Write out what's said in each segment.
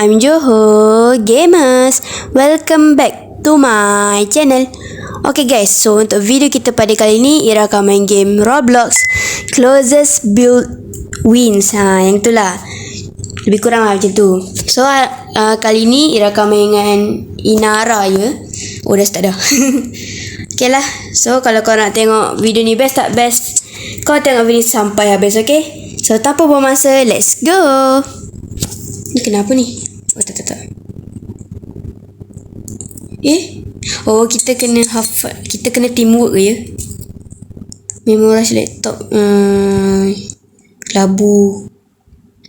I'm Joho Gamers. Welcome back to my channel. Okay guys, so untuk video kita pada kali ni Ira akan main game Roblox Closest Build Wins. Ha, yang itulah. Lebih kurang lah macam tu. So uh, kali ni Ira akan main dengan Inara ya. Oh dah start dah. okay lah. So kalau kau nak tengok video ni best tak best, kau tengok video sampai habis okay? So tanpa buang masa, let's go. Ni kenapa ni? Oh tak tak tak. Eh? Oh kita kena hafal. Kita kena teamwork ke ya? Memorize laptop. Hmm, kelabu.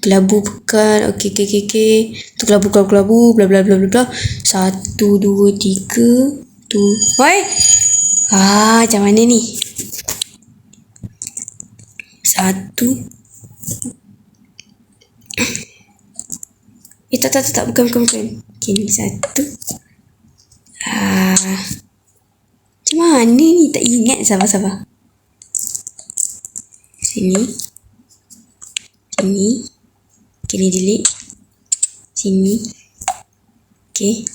Kelabu bukan. Okey okey okey okey. Tu kelabu kelabu kelabu. Bla bla bla bla bla. Satu dua tiga. Tu. Woi. Ah macam mana ni? Satu. Eh tak tak tak, tak. bukan bukan bukan. Okay ni satu. Ah. Macam mana ni tak ingat sabar sabar. Sini. Sini. Okay ni delete. Sini. Okay.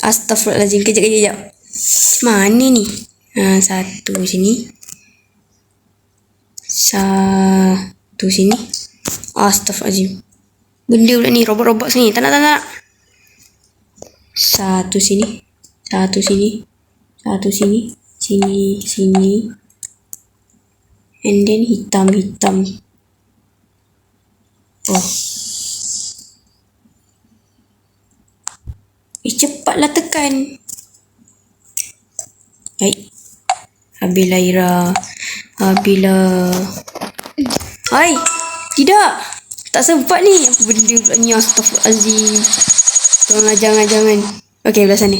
Astaghfirullahaladzim. Kejap kejap kejap. Mana ni? Ha, satu sini. Satu sini. Astaghfirullahaladzim. Benda pula ni robot-robot sini. Tak nak, tak nak. Satu sini. Satu sini. Satu sini. Sini, sini. And then hitam, hitam. Oh. Eh, cepatlah tekan. Baik. Habislah Ira. Habislah. Hai. Tidak. Tak sempat ni. Apa benda pula ni? Astaghfirullahaladzim. Tolonglah jangan, jangan. Okay, belah sana.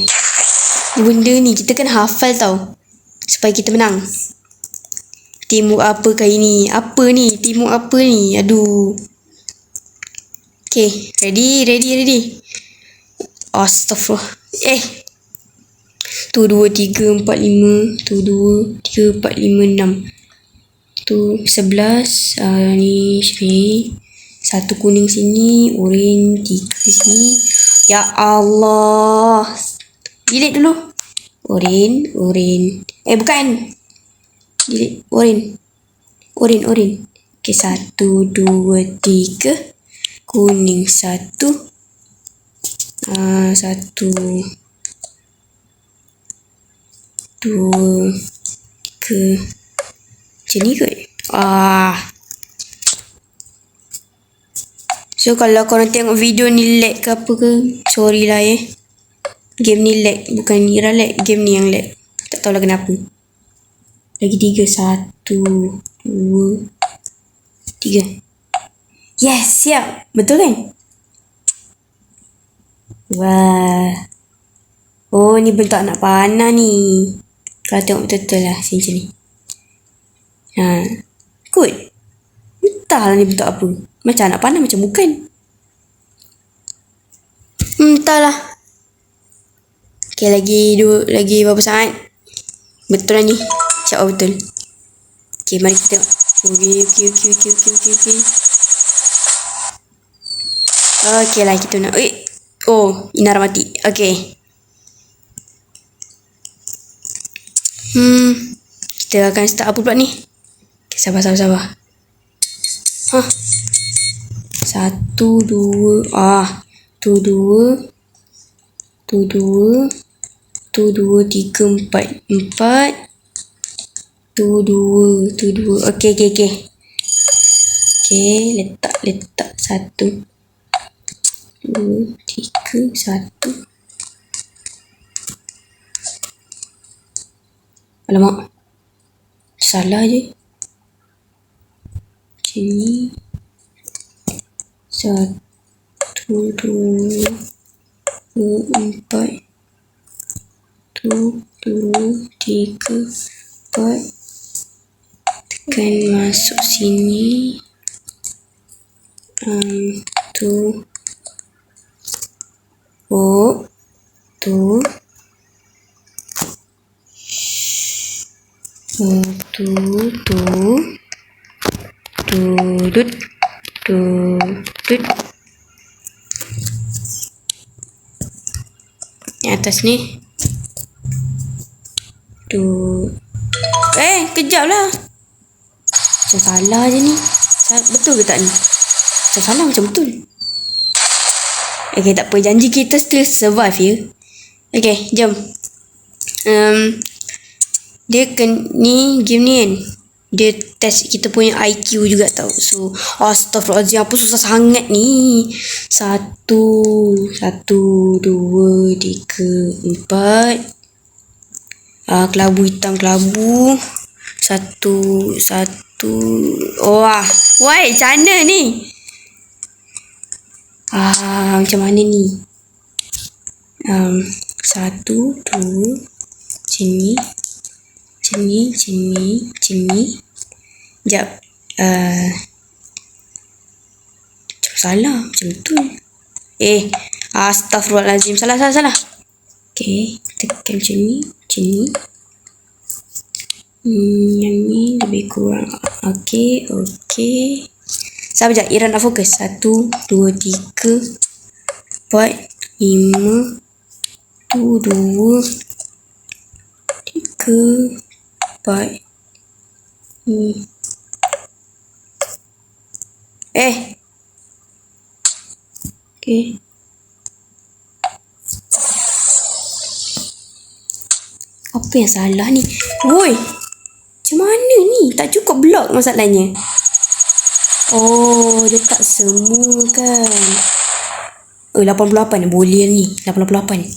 Benda ni kita kan hafal tau. Supaya kita menang. Timur apakah ini? Apa ni? Timur apa ni? Aduh. Okay, ready, ready, ready. Astaghfirullah. Eh. Tu dua, tiga, empat, lima. Tu dua, tiga, empat, lima, enam. Tu sebelas. Uh, ni sini. Satu kuning sini. Oren tiga sini. Ya Allah. Delete dulu. Oren, oren. Eh bukan. Delete. Oren. Oren, oren. Okay, satu, dua, tiga. Kuning satu. Uh, satu. Dua. Tiga. Macam ni kot. Ah. So kalau korang tengok video ni lag ke apa ke, sorry lah eh. Game ni lag, bukan Nira lag, game ni yang lag. Tak tahulah kenapa. Lagi tiga, satu, dua, tiga. Yes, siap. Betul kan? Wah. Oh, ni bentuk anak panah ni. Kalau tengok betul-betul lah macam ni. Ha. Good. Entahlah ni bentuk apa. Macam anak panah macam bukan. Hmm, entahlah. Okay, lagi dua, lagi berapa saat? Betul lah ni. InsyaAllah betul. Okay, mari kita tengok. Okay, okay, okay, okay, okay, okay, okay. Okay lah, kita nak. Eh. Oh, Inara mati. Okay. Hmm. Kita akan start apa pula ni? Okay, sabar, sabar, sabar. Hah. Satu, dua. Ah. Tu dua. Tu dua. Tu dua, tiga, empat. Empat. Tu dua. Tu dua. Okay, okay, okay. Okay, letak, letak. Satu. Dua, tiga, satu. Alamak. Salah je. Macam ni. Satu, dua, empat. Tu, dua, tiga, empat. Tekan masuk sini. Um, tu. Oh. Tu. Oh, tu, tu. Tu, dut. Tu, klik yang atas ni tu eh kejap lah macam salah je ni betul ke tak ni macam salah macam betul Okay, tak apa. Janji kita still survive, ya. Okay, jom. Um, dia ken, ni, game ni kan. Dia test kita punya IQ juga tau. So, astagfirullahaladzim. Apa susah sangat ni. Satu. Satu. Dua. Tiga. Empat. Ah, kelabu hitam kelabu. Satu. Satu. Wah. Wah, macam mana ni? Ah, macam mana ni? Um, satu, dua, macam ni, macam ni, macam ni, macam ni. Sekejap. Uh, macam salah, macam betul. Eh, astagfirullahaladzim. Salah, salah, salah. Okay, tekan macam ni, macam ni. Hmm, yang ni lebih kurang. Okay, okay. Sabar sekejap, Ira nak fokus. Satu, dua, tiga, empat, lima, tu, dua, tiga, empat, ni. Eh. Okay. Apa yang salah ni? Woi. Macam mana ni? Tak cukup blok masalahnya. Oh, dia tak semua kan. Oh, 88 boleh ni. 88.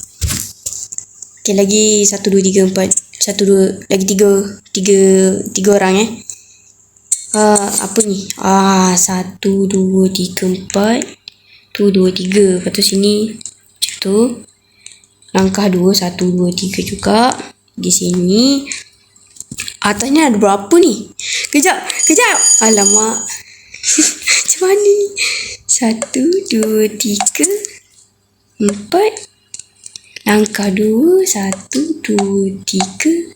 Okay, lagi 1, 2, 3, 4. 1, 2, lagi 3. 3, 3 orang eh. Ah, apa ni? Ah, 1, 2, 3, 4. Tu, 2, 3. Lepas tu sini. Macam tu. Langkah 2, 1, 2, 3 juga. Di sini. Atasnya ada berapa ni? Kejap, kejap. Alamak. Macam mana ni? Satu, dua, tiga, empat. Langkah dua, satu, dua, tiga.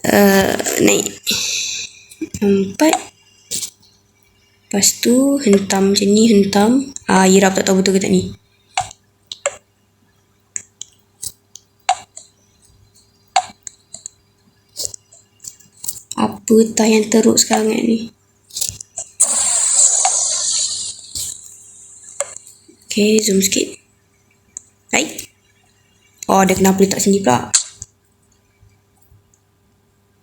Uh, naik. Empat. Lepas tu hentam macam ni, hentam. Ah, Irap tak tahu betul ke tak ni. Apa yang teruk sekarang ni? Okay, zoom sikit. Baik. Oh, dia kenapa letak sini pula?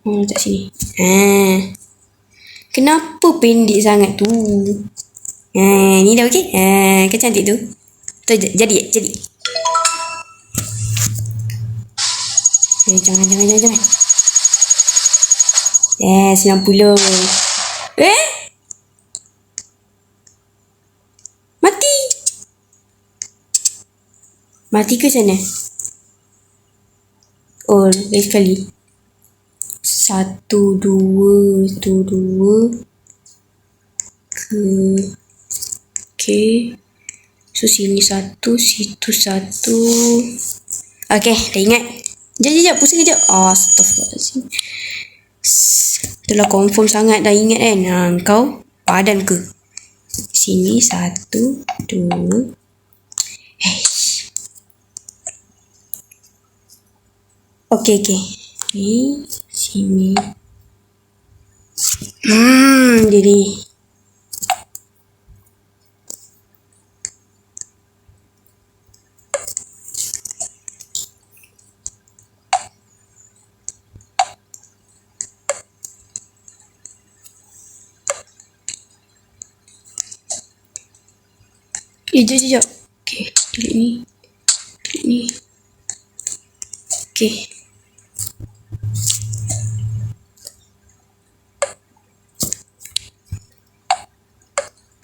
Oh, letak sini. Ha. Kenapa pendek sangat tu? Ha, ni dah okey? Ha, kan cantik tu? Tu jadi, jadi. Eh, jangan, jangan, jangan, jangan. Eh, 90. Eh? Mati. Mati ke sana? Oh, lagi sekali. Satu, dua, tu, dua. Ke. Okay. So, sini satu, situ satu. Okay, dah ingat. Sekejap, sekejap. Pusing kejap. Astaghfirullahaladzim. Itulah confirm sangat dah ingat kan. Ha, kau padan ke? Sini satu, dua. Hey. Okey, okey. Ni, sini. Hmm, dia ni. Eh, jap. Okay, delete ni. Delete ni. Okay.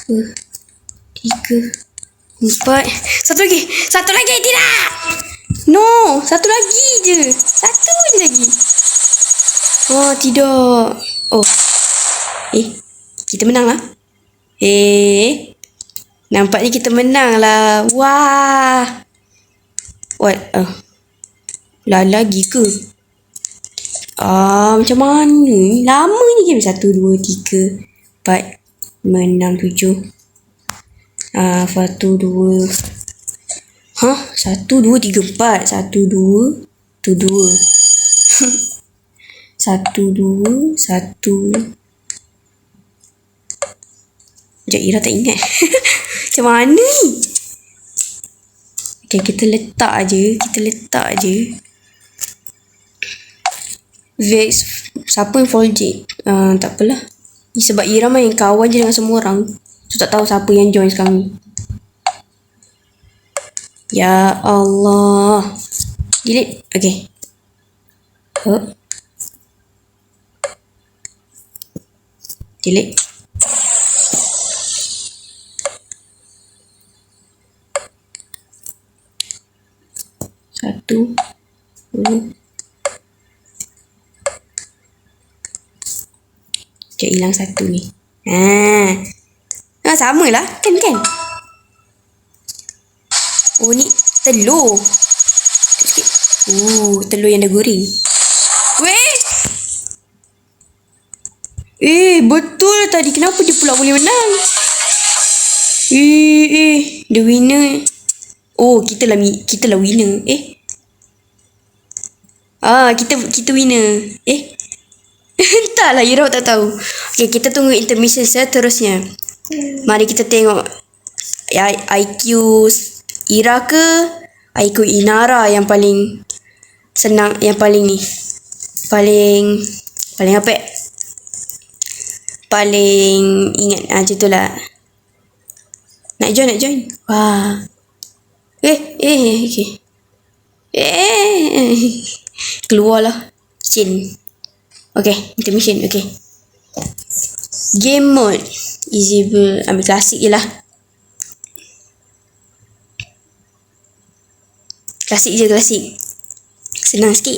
Tiga, empat. Satu lagi. Satu lagi, tidak. No, satu lagi je. Satu lagi. Oh, tidak. Oh. Eh, kita menang lah. Eh, Nampaknya kita menang lah. Wah. What? Uh. Lah lagi ke? Ah, macam mana ni? Lama ni game. Satu, dua, tiga, empat, enam, tujuh. Ah, satu, dua. Hah? Satu, dua, tiga, empat. Satu, dua. Tu, dua. satu, dua. Satu. Sekejap, Ira tak ingat. Macam mana ni? Okay, kita letak aje. Kita letak aje. Vex. Siapa yang Voljit? Uh, tak apalah. Sebab Ira main kawan je dengan semua orang. So, tak tahu siapa yang join ni. Ya Allah. Delete. Okay. Huh? Delete. Satu. Dua. Sekejap hilang satu ni. Ha. Ha, sama lah. Kan, kan? Oh, ni telur. Sikit. Oh, telur yang dah goreng. Weh! Eh, betul tadi. Kenapa dia pula boleh menang? Eh, eh. The winner. Oh, kita lah, kita lah winner. Eh. Ah, kita kita winner. Eh. Entahlah, Ira tak tahu. Okay, kita tunggu intermission seterusnya. Mari kita tengok IQ Ira ke IQ Inara yang paling senang, yang paling ni. Paling, paling apa? Paling ingat ah, macam tu lah. Nak join, nak join. Wah. Eh, eh, okay. Eh, keluarlah. Sin. Okay, intermission, okay. Game mode. Easy ber, ambil klasik je lah. Klasik je, klasik. Senang sikit.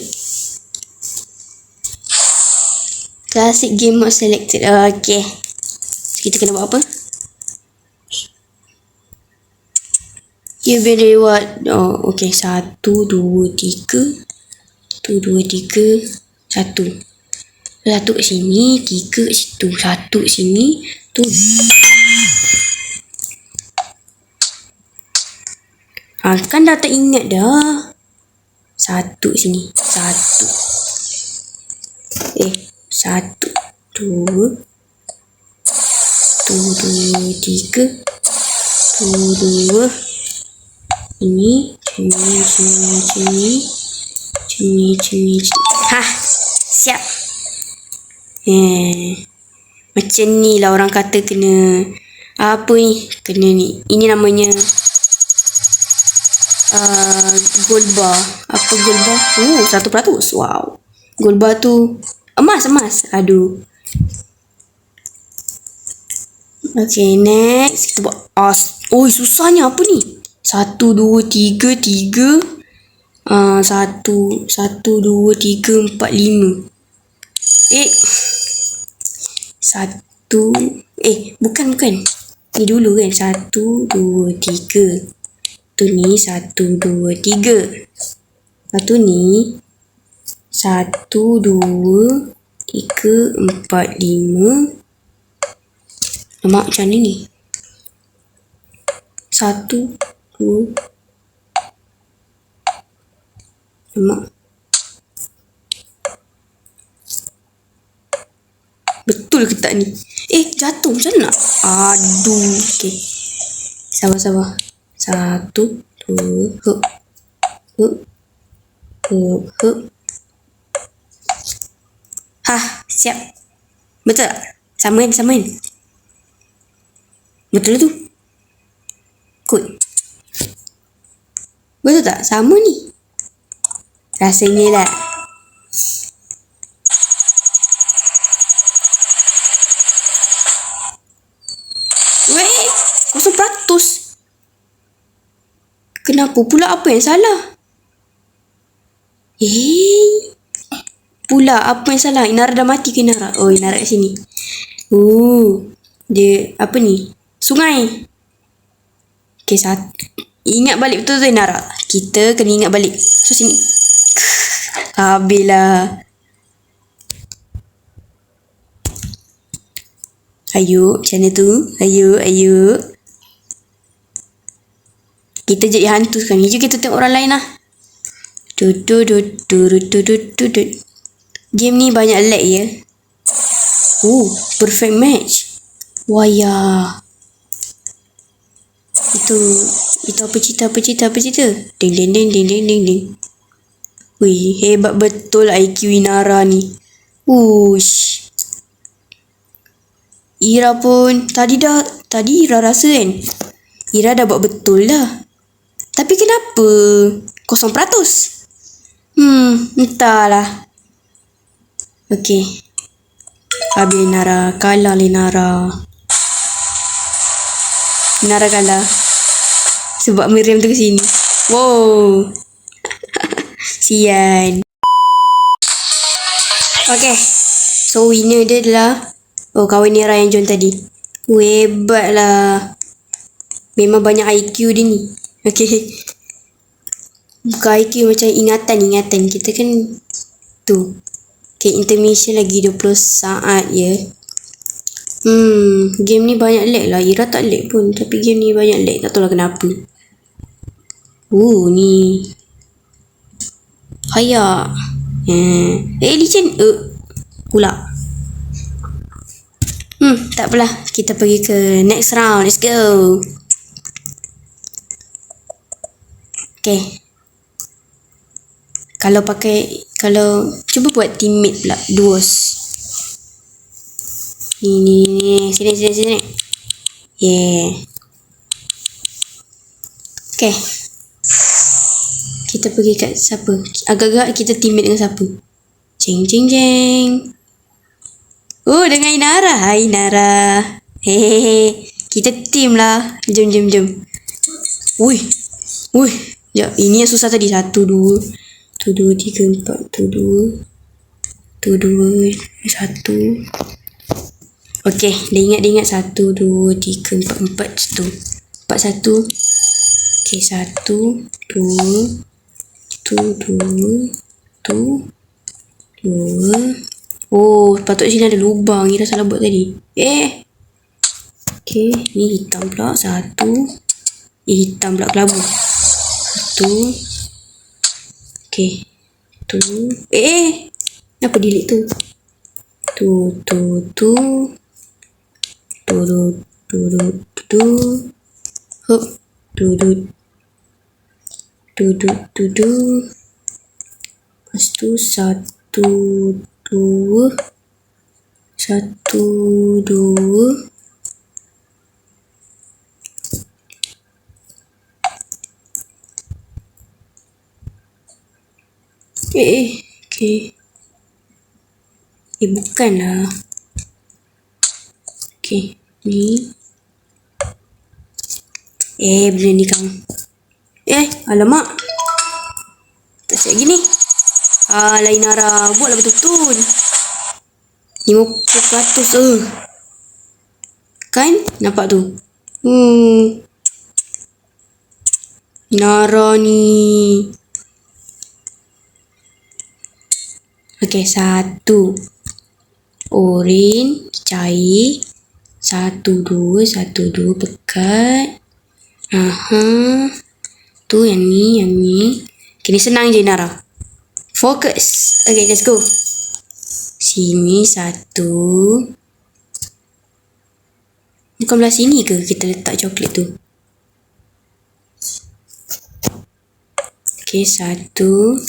Klasik game mode selected. Okay. So, kita kena buat apa? You will reward. Oh, okay. Satu, dua, tiga. Satu, dua, tiga. Satu. Satu kat sini. Tiga kat situ. Satu kat sini. Tu. Ha, kan dah tak ingat dah. Satu sini. Satu. Eh, satu. Dua. Tu, dua, tiga. Tu, dua ini cumi cumi cumi cumi cumi ha siap eh macam ni lah orang kata kena apa ni kena ni ini namanya uh, gold bar apa gold bar oh satu peratus wow gold bar tu emas emas aduh Okay, next. Kita buat as. Oh, susahnya apa ni? Satu, dua, tiga, tiga. Uh, satu, satu, dua, tiga, empat, lima. Eh. Satu. Eh, bukan, bukan. Ni dulu kan. Satu, dua, tiga. Tu ni, satu, dua, tiga. Lepas tu ni. Satu, dua, tiga, empat, lima. Mak macam ni ni. Satu, aku Mak Betul ke tak ni? Eh, jatuh macam nak? Aduh. Okay. Sabar, sabar. Satu, dua, huk. Huk. Huk, huk. Ha, siap. Betul tak? Samain, samain. Betul tu? Good. Betul tak? Sama ni. Rasanya lah. kosong peratus. Kenapa pula apa yang salah? Eh, pula apa yang salah? Inara dah mati ke Inara? Oh, Inara kat sini. Oh, dia apa ni? Sungai. Okay, saat Ingat balik betul tu Inara. Kita kena ingat balik. So, sini. Habislah. Ayo, macam tu. Ayo, ayo kita jadi hantu sekarang ni. Jom kita tengok orang lain lah. Du, du, du, du, du, du, du, du. Game ni banyak lag ya. Oh, perfect match. Waya. Itu, itu apa cerita, apa cerita, apa cerita. Ding, ding, ding, ding, ding, ding, ding. Wih, hebat betul IQ Inara ni. Ush. Ira pun, tadi dah, tadi Ira rasa kan. Ira dah buat betul dah. Tapi kenapa kosong peratus? Hmm, entahlah. Okey. Habis Nara, kalah le Nara. Nara kalah. Sebab Miriam tu ke sini. Wow. Sian. Okay. So winner dia adalah Oh kawan Nira yang join tadi. Hebat lah. Memang banyak IQ dia ni. Okay. Bukan IQ macam ingatan-ingatan. Kita kan tu. Okay, intermission lagi 20 saat ya. Hmm, game ni banyak lag lah. Ira tak lag pun. Tapi game ni banyak lag. Tak tahu lah kenapa. Oh, ni. Hayak. Hmm. Eh. Eh, uh, pula. Hmm, tak apalah. Kita pergi ke next round. Let's go. Okay. Kalau pakai, kalau cuba buat teammate pula. Duos. Ni, ni, ni. Sini, sini, sini. Yeah. Okay. Kita pergi kat siapa? Agak-agak kita teammate dengan siapa? Jeng, jeng, jeng. Oh, dengan Inara. Hai, Inara. Hehehe. Kita team lah. Jom, jom, jom. Ui. Ui. Ya, ini yang susah tadi. Satu, dua. Tu, dua, tiga, empat. Tu, dua. Tu, dua. Satu. Okey, dia ingat, dia ingat. Satu, dua, tiga, empat, empat. Satu. Empat, satu. Okey, satu, dua. Tu, dua. Tu. Dua. Oh, patut sini ada lubang. Ira salah buat tadi. Eh. Okay, ni hitam pula. Satu. Eh, hitam pula kelabu. Satu. Okay. Tu. Eh, eh. Kenapa delete tu? Tu, tu, tu. Tu, tu, tu, tu, tu. Hup. Tu, tu. Tu, tu, tu, tu. Lepas tu, satu, dua satu dua eh eh okay eh bukanlah okay ni eh benda ni kang eh alamak tak siap gini Ah, lain arah. Buatlah betul-betul. 50% eh. Kan? Nampak tu? Hmm. Nara ni. Okey, satu. Orin, cair. Satu, dua, satu, dua, pekat. Aha. Tu yang ni, yang ni. Kini senang je Nara. Focus. Okay, let's go. Sini satu. Bukan belah sini ke kita letak coklat tu? Okay, satu.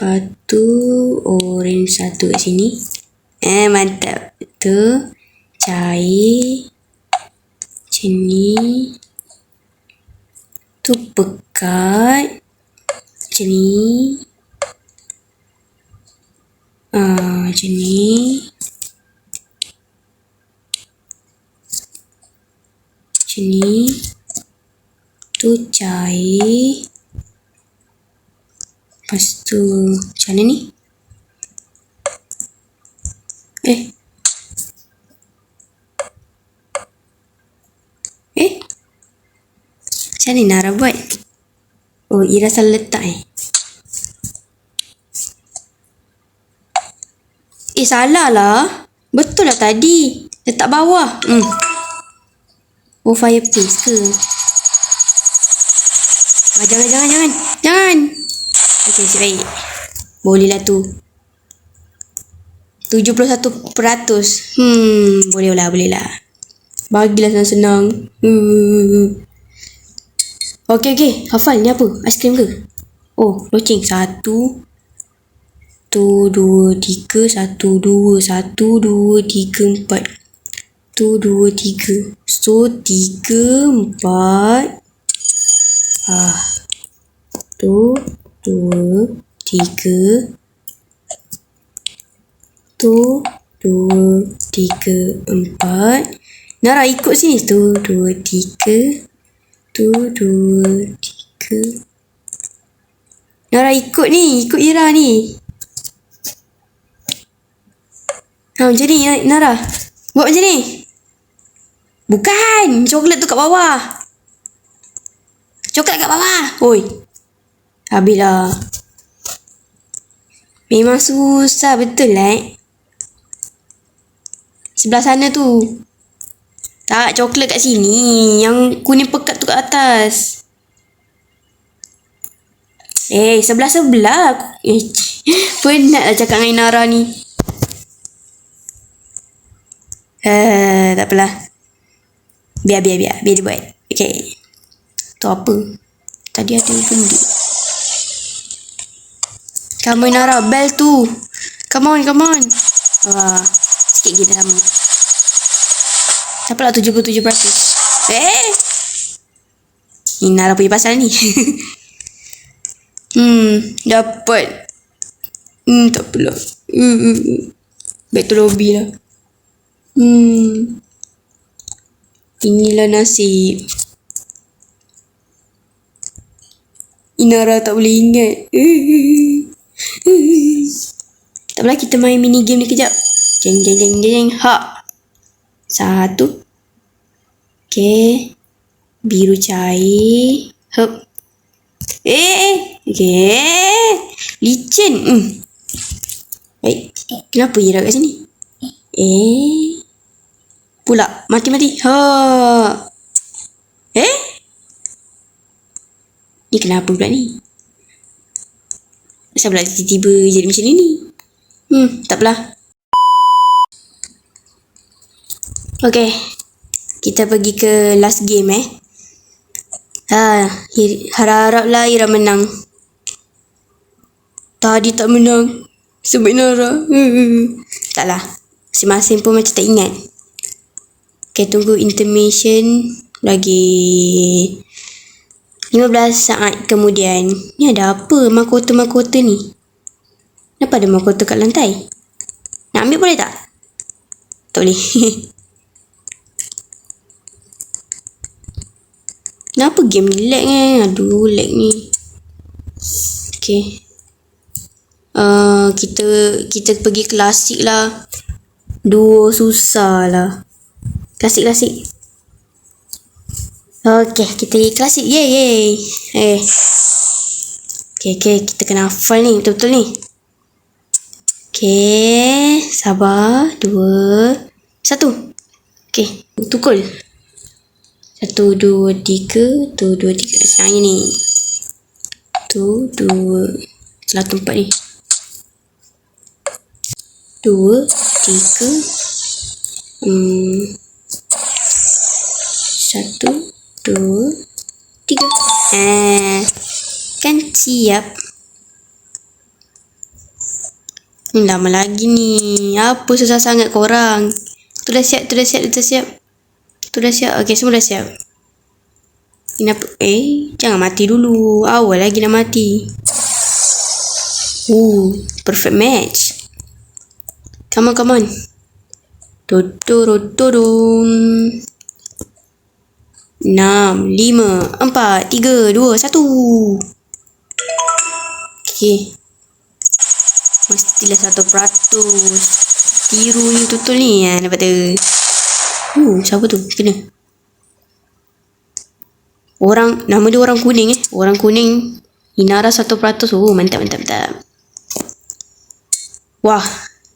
Lepas tu, orange satu kat sini. Eh, mantap. Tu. Cair. Macam ni. Tu pekat macam ni. Uh, macam ni. Macam ni. Tu cair. Lepas tu macam mana ni? Eh. Eh. Macam ni Nara buat? Oh, Ira salah letak eh. Eh salah lah. Betul lah tadi. Letak bawah. Hmm. Oh fireplace ke? Ah, jangan, jangan, jangan. Jangan. Okey, nasib baik. Bolehlah tu. 71 peratus. Hmm, boleh lah, boleh lah. Bagilah senang-senang. Hmm. Okey, okey. Hafal, ni apa? Aiskrim ke? Oh, loceng. Satu. Tu, dua, tiga. Satu, dua. Satu, dua, tiga, empat. Tu, dua, tiga. So, tiga, empat. Ah. Tu, dua, tiga. Tu, dua, tiga, empat. Nara ikut sini. Tu, dua, tiga. Tu, dua, tiga. Nara ikut ni. Ikut Ira ni. Ha, macam ni Nara. Buat macam ni. Bukan. Coklat tu kat bawah. Coklat kat bawah. Oi. Habislah. Memang susah betul lah eh. Sebelah sana tu. Tak, coklat kat sini. Yang kuning pekat tu kat atas. Eh, sebelah-sebelah. Eh, penat lah cakap dengan Nara ni. Eh, tak apalah. Biar, biar, biar. Biar dia buat. Okay. Tu apa? Tadi ada benda. Come on, Nara. Bell tu. Come on, come on. Wah. Sikit dah lama. Dapatlah 77%. Eh! Ni Nara punya pasal ni. hmm, dapat. Hmm, tak apalah. Hmm, hmm, hmm. Back to lobby lah. Hmm. Inilah nasib. Inara tak boleh ingat. tak apalah kita main mini game ni kejap. Jeng jeng jeng jeng ha. Satu. Okay. Biru cair. Hup. Eh. Okay. Licin. Hmm. Baik. Kenapa Ira kat sini? Eh. Pula. Mati-mati. Ha. Eh. Ni kenapa pula ni? Kenapa pula tiba-tiba jadi macam ni ni? Hmm, tak apalah. Okay. Kita pergi ke last game eh. Ha, harap-haraplah Ira menang. Tadi tak menang. Sebab Nara. Hmm. Taklah. Masing-masing pun macam tak ingat. Okay, tunggu intermission lagi 15 saat kemudian. Ni ada apa mahkota-mahkota ni? Kenapa ada mahkota kat lantai? Nak ambil boleh tak? Tak boleh. Kenapa game ni lag eh? Aduh, lag ni. Okay. Uh, kita kita pergi klasik lah. Duo susah lah. Klasik-klasik. Okay, kita klasik. Yeay, yeay. Eh. Okay, okay. Kita kena hafal ni. Betul-betul ni. Okay. Sabar. Dua. Satu. Okay. Tukul. Satu, dua, tiga. Tu, dua, tiga. Sekarang ni. Tu, dua. Salah tempat ni. Dua, tiga. Hmm. Satu, dua, tiga. Eh, kan siap. Ni lama lagi ni. Apa susah sangat korang? Tu dah siap, tu dah siap, tu dah siap. Tu dah siap. Okey, semua dah siap. Ini apa? Eh, jangan mati dulu. Awal lagi nak mati. Oh, perfect match. Come on, come on. Tuturutudum. Enam, lima, empat, tiga, dua, satu. Okay. Mestilah satu peratus. Tiru ni tutul ni ya, dapat tu. Uh, siapa tu? Kena. Orang, nama dia orang kuning eh. Orang kuning. Inara satu peratus. Oh, mantap, mantap, mantap. Wah.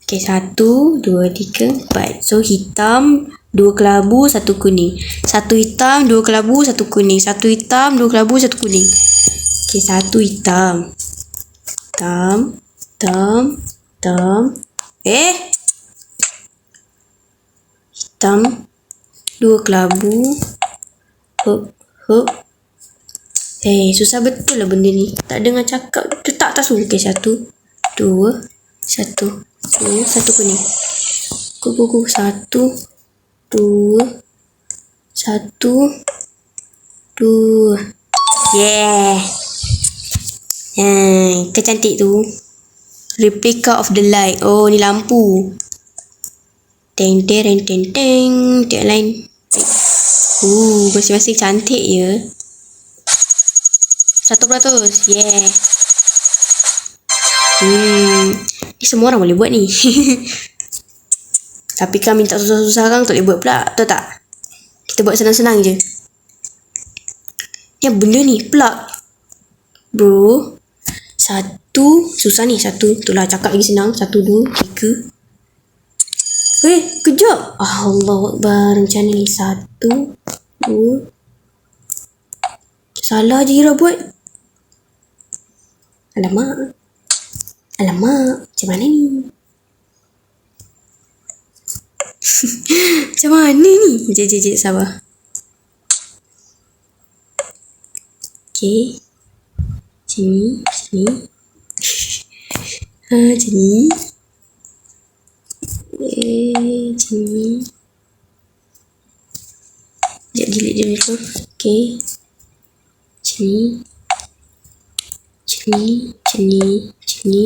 Okay, satu, dua, tiga, empat. So, hitam dua kelabu, satu kuning. Satu hitam, dua kelabu, satu kuning. Satu hitam, dua kelabu, satu kuning. Okey, satu hitam. Hitam, hitam, hitam. Eh! Hitam, dua kelabu. Hup, hup. Eh, susah betul lah benda ni. Tak dengar cakap. Letak atas tu. Okey, satu, dua, satu. Dua, satu kuning. Kuku, kuku. Satu, dua, satu, dua. Yeah. Hmm, kecantik tu. Replica of the light. Oh, ni lampu. Teng, teng, teng, teng. Tiap lain. Uh, masing-masing cantik ya. Satu peratus. Yeah. Hmm. Ni semua orang boleh buat ni. Tapi kan minta susah-susah kan tak boleh buat pula. Betul tak? Kita buat senang-senang je. Apa benda ni? Plug. Bro. Satu. Susah ni. Satu. Itulah cakap lagi senang. Satu, dua, tiga. Eh, kejap. Allah Akbar. Macam ni? Satu. Dua. Salah je Ira buat. Alamak. Alamak. Macam mana ni? Macam mana ni? Jom, jom, jom. Sabar. Okay. Macam ni. Macam ni. Ha, macam ni. Eh, macam ni. Sekejap delete dia dulu. Okay. Macam ni. Macam ni. Macam ni. Macam ni.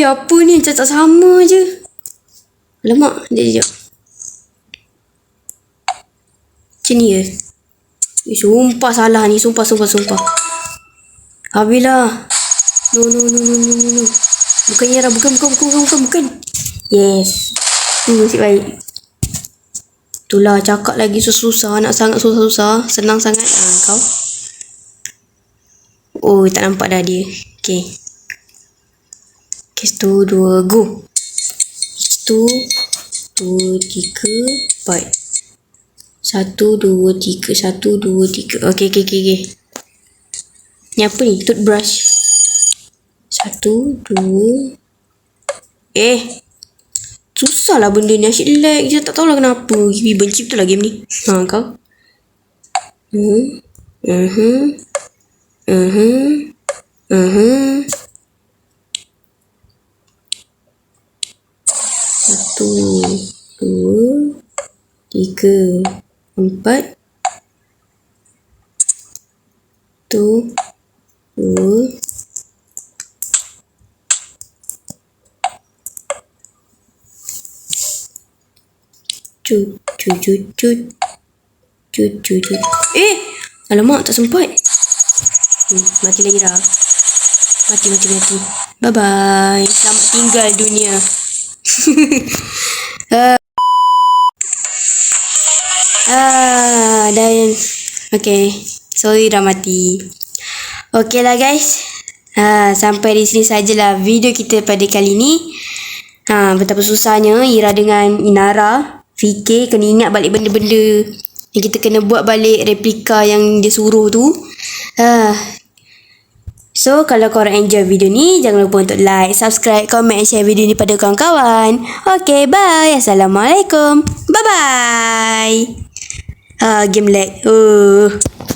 Weh, apa ni? Macam tak sama je. Alamak, sekejap, sekejap. Macam ni je. Eh, sumpah salah ni. Sumpah, sumpah, sumpah. Habislah. No, no, no, no, no, no, no. Bukan Yara. Bukan, bukan, bukan, bukan, bukan, bukan. Yes. Tu nasib baik. Itulah cakap lagi susah-susah. Nak sangat susah-susah. Senang sangat. Ha, kau. Oh, tak nampak dah dia. Okay. Satu, dua, go. Satu, dua, tiga, empat. Satu, dua, tiga. Satu, dua, tiga. Okay, okay, okay, okay. Ni apa ni? Toothbrush. Satu, dua. Eh. Susah lah benda ni. Asyik lag je. Tak tahulah kenapa. Gibi benci betul lah game ni. Ha, kau. Hmm. Uh -huh. Uh tiga, empat. Satu, dua. Cut, cut, cut. Cut, cut, cut. Eh! Alamak, tak sempat. Hmm, mati lagi dah. Mati, mati, mati. Bye-bye. Selamat tinggal dunia. ah. dan... Okay. Sorry dah mati. Okay lah guys. Ha, sampai di sini sajalah video kita pada kali ni. Ha, betapa susahnya Ira dengan Inara fikir kena ingat balik benda-benda yang kita kena buat balik replika yang dia suruh tu. Ha. So, kalau korang enjoy video ni, jangan lupa untuk like, subscribe, comment, share video ni pada kawan-kawan. Okay, bye. Assalamualaikum. Bye-bye. Ah, game lag. Uh.